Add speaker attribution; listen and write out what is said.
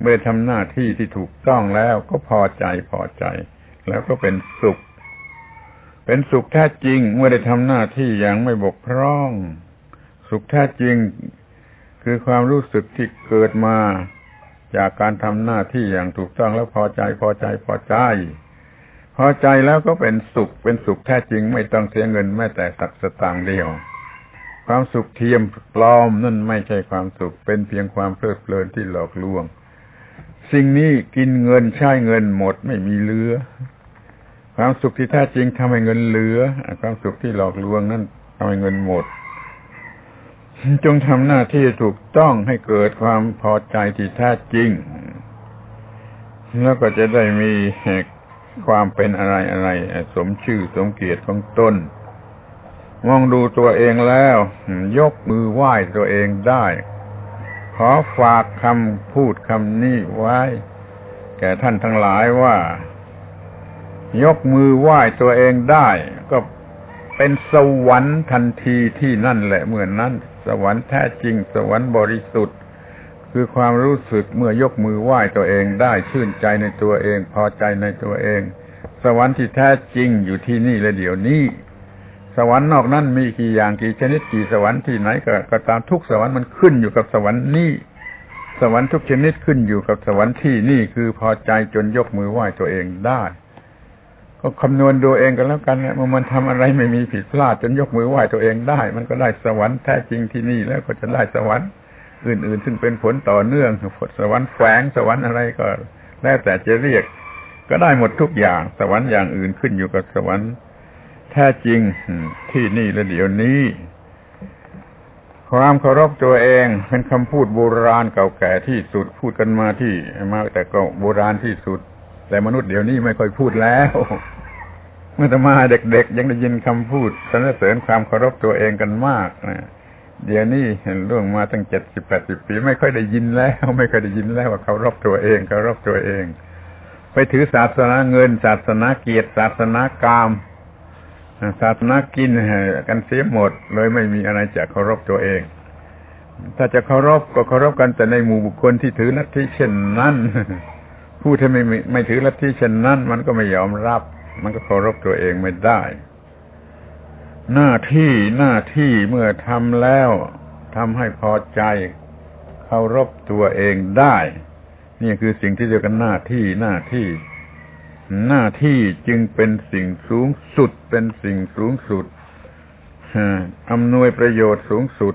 Speaker 1: เมื่อทำหน้าที่ที่ถูกต้องแล้วก็พอใจพอใจ แล้วก็เป็นสุข เป็นสุขแท้จริง เมื่อได้ทำหน้าที่อย่างไม่บกพร่อง สุขแท้จริง คือความรู้สึกที่เกิดมา จากการทำหน้าที่อย่างถูกต้องแล้วพอใจพอใจพอใจ พอใจแล้วก็เป็นสุข เป็นสุขแท้จริง ไม่ต้องเสียเงินแม้แต่สักสตางค์เดียวความสุขเทียมปลอมนั่นไม่ใช่ความสุข เป็นเพียงความเพลิดเพลินที่หลอกลวง สิ่งนี้กินเงินใช้เงินหมดไม่มีเหลือ ความสุขที่แท้จริงทำให้เงินเหลือ ความสุขที่หลอกลวงนั่นทำให้เงินหมด จงทำหน้าที่ถูกต้องให้เกิดความพอใจที่แท้จริง แล้วก็จะได้มีความเป็นอะไรอะไรสมชื่อสมเกียรติของตนมองดูตัวเองแล้ว ยกมือไหว้ตัวเองได้ ขอฝากคำพูดคำนี้ไว้ แก่ท่านทั้งหลายว่า ยกมือไหว้ตัวเองได้ ก็เป็นสวรรค์ทันทีที่นั่นแหละเหมือนนั้น สวรรค์แท้จริง สวรรค์บริสุทธิ์ คือความรู้สึกเมื่อยกมือไหว้ตัวเองได้ชื่นใจในตัวเอง พอใจในตัวเอง สวรรค์ที่แท้จริงอยู่ที่นี่และเดี๋ยวนี้ สวรรค์นอกนั้นมีกี่อย่างกี่ชนิดกี่สวรรค์ที่ไหนก็กตามทุกสวรรค์มันขึ้นอยู่กับสวรรค์นี้สวรรค์ทุกชนิดขึ้นอยู่กับสวรรค์ที่นี่คือพอใจจนยกมือไหว้ตัวเองได้ ก็คำนวณดูเองกันแล้วกันเมื่อมันทำอะไรไม่มีผิดพลาดจนยกมือไหว้ตัวเองได้ มันก็ได้สวรรค์แท้จริงที่นี่แล้วก็จะได้สวรรค์อื่น ๆ ซึ่งเป็นผลต่อเนื่องสวรรค์แฝงสวรรค์อะไรก็แล้วแต่จะเรียก ก็ได้หมดทุกอย่าง สวรรค์อย่างอื่นขึ้นอยู่กับสวรรค์ ท้จริงที่นี่และเดี๋ยวนี้ ความเคารพตัวเองเป็นคำพูดโบราณเก่าแก่ที่สุดพูดกันมาที่มาแต่ก็โบราณที่สุด แต่มนุษย์เดี๋ยวนี้ไม่ค่อยพูดแล้ว เมื่อตมาเด็กๆ ยังได้ยินคำพูดสรรเสริญความเคารพตัวเองกันมากนะเดี๋ยวนี้เห็นล่วงมาตั้งเจ็ดสิบแปดสิบปีไม่ค่อยได้ยินแล้ว ไม่ค่อยได้ยินแล้วว่าเคารพตัวเองเคารพตัวเอง ไปถือศาสนาเงิน ศาสนาเกียรติศาสนากาม ศาสนากินกันเสียหมด เลยไม่มีอะไรจะเคารพตัวเอง ถ้าจะเคารพก็เคารพกันแต่ในหมู่บุคคลที่ถือลัทธิเช่นนั้นผู้ที่ไม่ไม่ถือลัทธิเช่นนั้น มันก็ไม่ยอมรับ มันก็เคารพตัวเองไม่ได้ หน้าที่หน้าที่เมื่อทำแล้วทำให้พอใจเคารพตัวเองได้ นี่คือสิ่งที่เรียกกันหน้าที่หน้าที่ หน้าที่จึงเป็นสิ่งสูงสุด เป็นสิ่งสูงสุดอำนวยประโยชน์สูงสุด